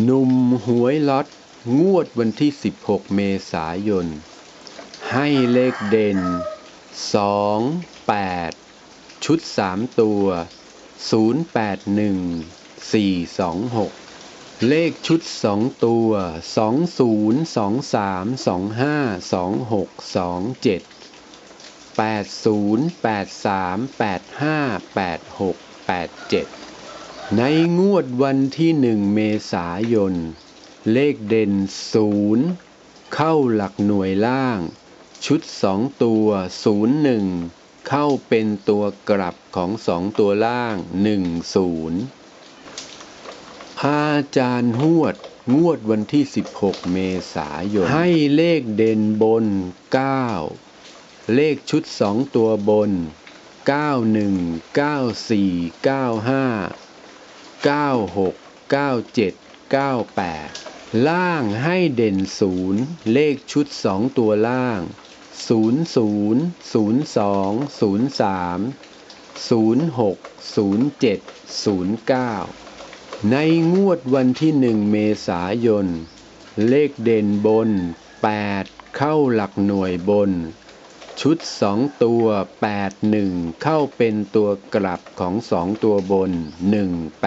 หนุ่มหวยล็อตงวดวันที่ 16 เมษายน ให้เลขเด่น 2 8 ชุด 3 ตัว 081 426 เลขชุด 2 ตัว 20 23 25 26 27 80 83 85 86 87 ในงวดวันที่หนึ่งเมษายน เลขเด่นศูนย์เข้าหลักหน่วยล่าง ชุดสองตัวศูนย์หนึ่งเข้าเป็นตัวกลับของสองตัวล่างหนึ่งศูนย์อาจารย์หวด งวดวันที่ 16 เมษายน ให้เลขเด่นบน 9 เลขชุดสองตัวบน 91 94 95 96 97 98 ล่างให้เด่นศูนย์เลขชุดสองตัวล่าง 00 02 03 06 07 09 ในงวดวันที่หนึ่งเมษายน เลขเด่นบน 8 เข้าหลักหน่วยบน ชุดสองตัว 8 1 เข้าเป็นตัวกลับของสองตัวบน 1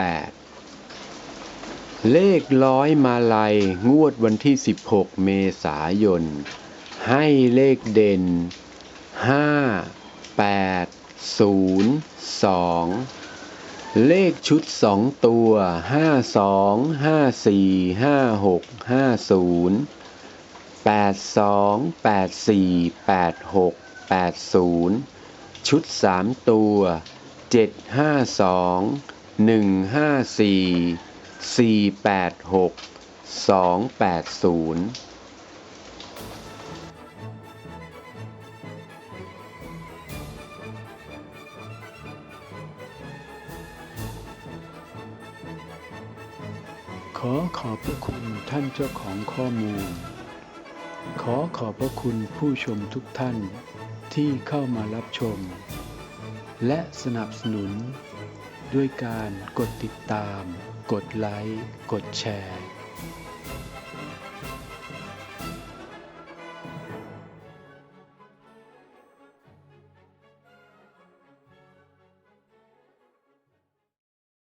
8 เลขร้อยมาลายงวดวันที่ 16 เมษายน ให้เลขเด่น 5 8 0 2 เลขชุดสองตัว 5 2 5 4 5 6 5 0 8 2 8 4 8 6 8 0 ชุด 3 ตัว 7 5 2 1 5 4 4 8 6 2 8 0ขอขอบพระคุณท่านเจ้าของข้อมูล ขอขอบพระคุณผู้ชมทุกท่านที่เข้ามารับชม และสนับสนุน ด้วยการกดติดตาม กดไลค์ กดแชร์